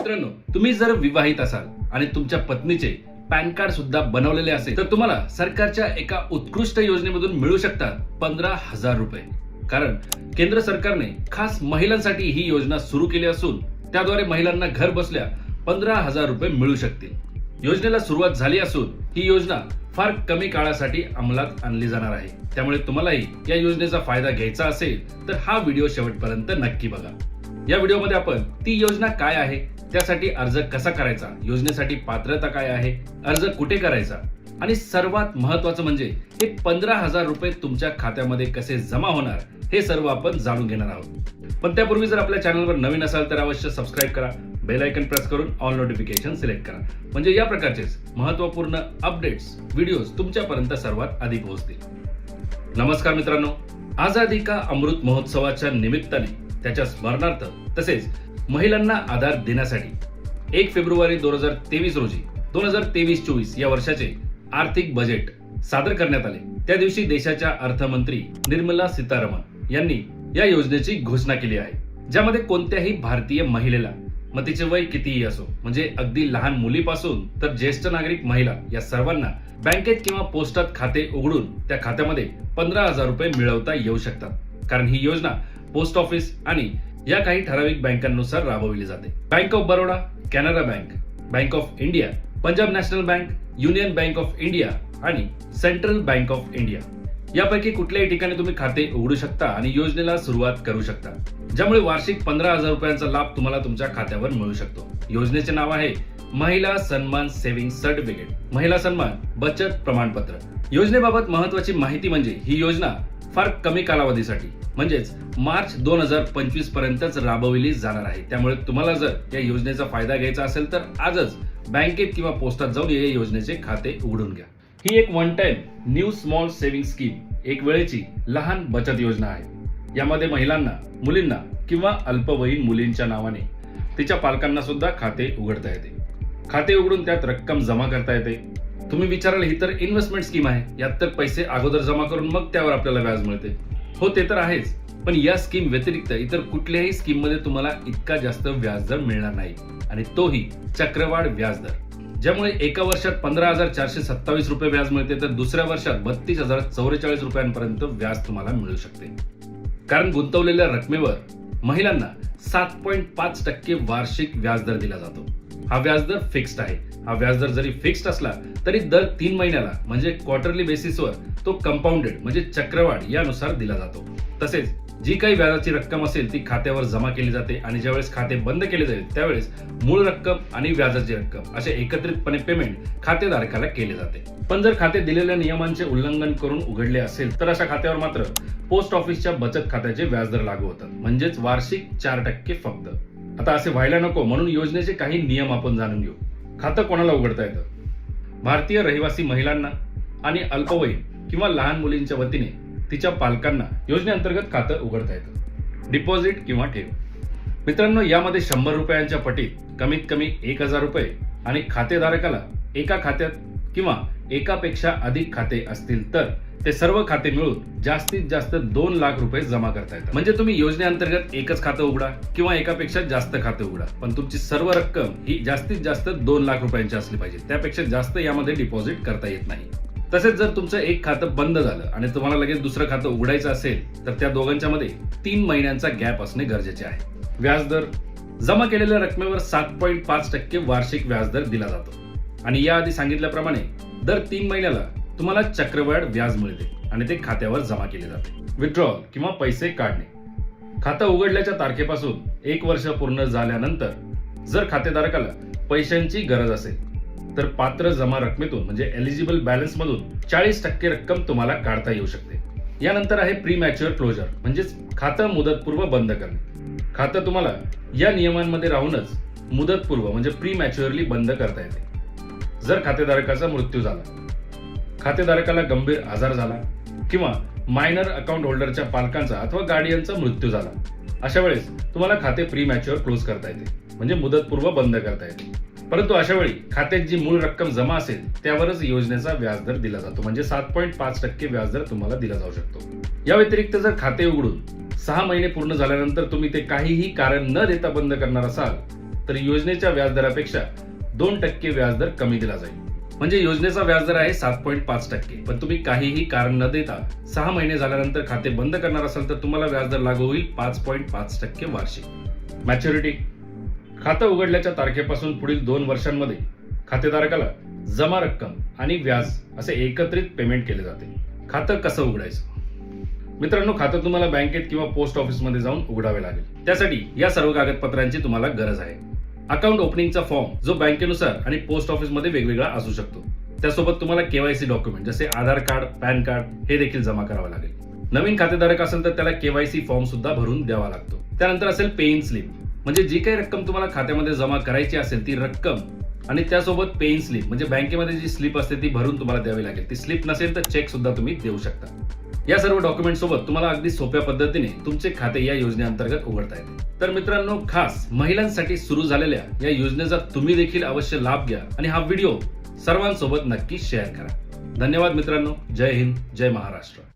मित्रांनो तुम्ही जर विवाहित असाल आणि तुमच्या पत्नीचे पॅन कार्ड सुद्धा बनवलेले असेल तर तुम्हाला सरकारच्या एका उत्कृष्ट योजनेमधून मिळू शकतात पंधरा हजार रुपये. कारण केंद्र सरकारने खास महिलांसाठी ही योजना सुरू केली असून त्याद्वारे महिलांना घर बसल्या पंधरा हजार रुपये मिळू शकतील. योजनेला सुरुवात झाली असून ही योजना फार कमी काळासाठी अंमलात आणली जाणार आहे. त्यामुळे तुम्हालाही या योजनेचा फायदा घ्यायचा असेल तर हा व्हिडिओ शेवटपर्यंत नक्की बघा. या व्हिडिओमध्ये आपण ती योजना काय आहे त्यासाठी अर्ज कसा करायचा? योजनेसाठी पात्रता काय आहे? अर्ज कुठे करायचा? आणि सर्वात महत्वाचं म्हणजे हे पंधरा हजार रुपये तुमच्या खात्यामध्ये कसे जमा होणार हे सर्व आपण जाणून घेणार आहोत. पण त्यापूर्वी जर आपल्या चॅनलवर नवीन असाल तर अवश्य सबस्क्राईब करा बेल आयकन प्रेस करून ऑल नोटिफिकेशन सिलेक्ट करा. म्हणजे या प्रकारचेच महत्त्वपूर्ण अपडेट्स व्हिडिओज तुमच्यापर्यंत सर्वात आधी पोहोचतील. नमस्कार मित्रांनो. आझादी का अमृत महोत्सवाच्या निमित्ताने त्याच्या स्मरणार्थ तसेच महिलांना आधार देण्यासाठी एक फेब्रुवारी दोन हजार तेवीस रोजी दोन हजार तेवीस चोवीस या वर्षाचे आर्थिक बजेट सादर करण्यात आले. त्या दिवशी देशाच्या अर्थमंत्री निर्मला सीतारामन यांनी या योजनेची घोषणा केली आहे ज्यामध्ये कोणत्याही भारतीय महिलेला मग तिचे वय कितीही असो म्हणजे अगदी लहान मुलीपासून तर ज्येष्ठ नागरिक महिला या सर्वांना बँकेत किंवा पोस्टात खाते उघडून त्या खात्यामध्ये पंधरा हजार रुपये मिळवता येऊ शकतात. कारण ही योजना पोस्ट ऑफिस आणि या काही ठराविक बँकांनुसार राबविली जाते. Bank of Baroda Canara bank bank of India Punjab national bank union bank of India आणि सेंट्रल बँक ऑफ इंडिया. यापैकी कुठल्याही ठिकाणी तुम्ही खाते उघडू शकता आणि योजनेला सुरुवात करू शकता ज्यामुळे वार्षिक पंधरा हजार रुपयांचा लाभ तुम्हाला तुमच्या खात्यावर मिळू शकतो. योजनेचे नाव आहे महिला सन्मान सेव्हिंग सर्टिफिकेट. महिला सन्मान बचत प्रमाणपत्र. योजनेबाबत महत्वाची माहिती म्हणजे ही योजना फार कमी कालावधीसाठी म्हणजेच मार्च दोन हजार पंचवीस पर्यंतच राबविली जाणार आहे. त्यामुळे तुम्हाला जर या योजनेचा फायदा घ्यायचा असेल तर आजच बँकेत किंवा पोस्टात जाऊन या योजनेचे खाते उघडून घ्या. ही एक one time new small saving scheme एक वेळेची लहान बचत योजना आहे. यामध्ये महिलांना मुलींना किंवा अल्पवयीन मुलींच्या नावाने तिच्या पालकांना सुद्धा खाते उघडता येते. खाते उघडून त्यात रक्कम जमा करता येते. तुम्ही विचाराल ही तर इन्व्हेस्टमेंट स्कीम आहे. यात तर पैसे अगोदर जमा करून मग त्यावर आपल्याला व्याज मिळते. हो ते तर आहेच. पण या स्कीम व्यतिरिक्त इतर कुठल्याही स्कीममध्ये तुम्हाला इतका जास्त व्याजदर मिळणार नाही. आणि तोही चक्रवाढ व्याजदर. ज्यामुळे एका वर्षात पंधरा हजार चारशे सत्तावीस रुपये व्याज मिळते तर दुसऱ्या वर्षात बत्तीस हजार चौवेचाळीस रुपयांपर्यंत व्याज तुम्हाला मिळू शकते. कारण गुंतवलेल्या रकमेवर महिलांना सात पॉईंट पाच टक्के वार्षिक व्याजदर दिला जातो. हा व्याजदर फिक्स्ड आहे. हा व्याजदर जरी फिक्स्ड असला तरी दर तीन महिन्याला म्हणजे क्वार्टरली बेसिसवर तो कंपाऊंडेड म्हणजे चक्रवाढ यानुसार दिला जातो. तसेच जी काही व्याजाची रक्कम असेल ती खात्यावर जमा केली जाते आणि ज्यावेळेस खाते बंद केले जाईल त्यावेळेस मूळ रक्कम आणि व्याजाची रक्कम असे एकत्रितपणे पेमेंट खातेधारकाला केले जाते. पण जर खाते दिलेल्या नियमांचे उल्लंघन करून उघडले असेल तर अशा खात्यावर मात्र पोस्ट ऑफिसच्या बचत खात्याचे व्याजदर लागू होतात. म्हणजेच वार्षिक चार टक्के फक्त. आता असे व्हायला नको म्हणून योजनेचे काही नियम आपण जाणून घेऊ. खातं कोणाला उघडता येतं? भारतीय रहिवासी महिलांना आणि अल्पवयीन किंवा लहान मुलींच्या वतीने तिच्या पालकांना योजनेअंतर्गत खातं उघडता येतं. डिपॉझिट किंवा ठेव. मित्रांनो यामध्ये शंभर रुपयांच्या पटीत कमीत कमी एक हजार रुपये आणि खातेधारकाला एका खात्यात किंवा एकापेक्षा अधिक खाते असतील तर ते सर्व खाते मिळून जास्तीत जास्त दोन लाख रुपये जमा करता येतात. म्हणजे तुम्ही योजनेअंतर्गत एकच खातं उघडा किंवा एकापेक्षा जास्त खाते उघडा. पण तुमची सर्व रक्कम ही जास्तीत जास्त दोन लाख रुपयांची असली पाहिजे. त्यापेक्षा जास्त यामध्ये डिपॉझिट करता येत नाही. तसेच जर तुमचं एक खातं बंद झालं आणि तुम्हाला लगेच दुसरं खातं उघडायचं असेल तर त्या दोघांच्या मध्ये तीन महिन्यांचा गॅप असणे गरजेचे आहे. व्याजदर. जमा केलेल्या रकमेवर सात पॉईंट पाच टक्के वार्षिक व्याजदर दिला जातो. आणि याआधी सांगितल्याप्रमाणे दर तीन महिन्याला तुम्हाला चक्रवाढ व्याज मिळते आणि ते खात्यावर जमा केले जाते. विड्रॉल किंवा पैसे काढणे. खातं उघडल्याच्या तारखेपासून एक वर्ष पूर्ण झाल्यानंतर जर खातेधारकाला पैशांची गरज असेल तर पात्र जमा रकमेतून म्हणजे एलिजिबल बॅलन्स मधून चाळीस टक्के रक्कम तुम्हाला काढता येऊ शकते. यानंतर आहे प्री मॅच्युअर क्लोजर म्हणजेच खातं मुदतपूर्व बंद करणे. खातं तुम्हाला या नियमांमध्ये राहूनच मुदतपूर्व म्हणजे प्री मॅच्युअरली बंद करता येते. जर खातेधारकाचा मृत्यू झाला खातेधारकाला गंभीर आजार झाला किंवा मायनर अकाउंट होल्डरच्या पालकांचा अथवा गार्डियनचा मृत्यू झाला अशा वेळेस तुम्हाला खाते प्री मॅच्युअर क्लोज करता येते. म्हणजे मुदतपूर्व बंद करता येते. परंतु अशा वेळी खात्यात जी मूळ रक्कम जमा असेल त्यावरच योजनेचा व्याजदर दिला जातो. म्हणजे सात पॉईंट पाच टक्के व्याजदर तुम्हाला दिला जाऊ शकतो. या व्यतिरिक्त जर खाते उघडून सहा महिने पूर्ण झाल्यानंतर तुम्ही ते काहीही कारण न देता बंद करणार असाल तर योजनेच्या व्याजदरापेक्षा दोन टक्के व्याजदर कमी दिला जाईल. म्हणजे योजनेचा व्याजदर आहे सात पॉईंट पाच टक्के. पण तुम्ही काहीही कारण न देता सहा महिने झाल्यानंतर खाते बंद करणार असाल तर तुम्हाला व्याजदर लागू होईल पाच पॉईंट पाच टक्के वार्षिक. मॅच्युरिटी खातं उघडल्याच्या तारखेपासून पुढील दोन वर्षांमध्ये खातेधारकाला जमा रक्कम आणि व्याज असे एकत्रित पेमेंट केले जाते. खातं कसं उघडायचं? मित्रांनो खातं तुम्हाला बँकेत किंवा पोस्ट ऑफिसमध्ये जाऊन उघडावे लागेल. त्यासाठी या सर्व कागदपत्रांची तुम्हाला गरज आहे. अकाउंट ओपनिंगचा फॉर्म जो बँकेनुसार आणि पोस्ट ऑफिसमध्ये वेगवेगळा असू शकतो. त्यासोबत तुम्हाला केवायसी डॉक्युमेंट जसे आधार कार्ड पॅन कार्ड हे देखील जमा करावं लागेल. नवीन खातेधारक असेल तर त्याला केवायसी फॉर्म सुद्धा भरून द्यावा लागतो. त्यानंतर असेल पेईन स्लिप म्हणजे जी काही रक्कम तुम्हाला खात्यामध्ये जमा करायची असेल ती रक्कम आणि त्यासोबत पेईन स्लिप म्हणजे बँकेमध्ये जी स्लिप असते ती भरून तुम्हाला द्यावी लागेल. ती स्लिप नसेल तर चेक सुद्धा तुम्ही देऊ शकता. या सर्व डॉक्युमेंट सोबत तुम्हाला अगदी सोप्या पद्धतीने तुमचे खाते या योजनेअंतर्गत उघडता येते. तर मित्रांनो खास महिलांसाठी सुरू झालेल्या या योजनेचा तुम्ही देखील अवश्य लाभ घ्या आणि हा व्हिडिओ सर्वांसोबत नक्की शेअर करा. धन्यवाद मित्रांनो. जय हिंद जय महाराष्ट्र.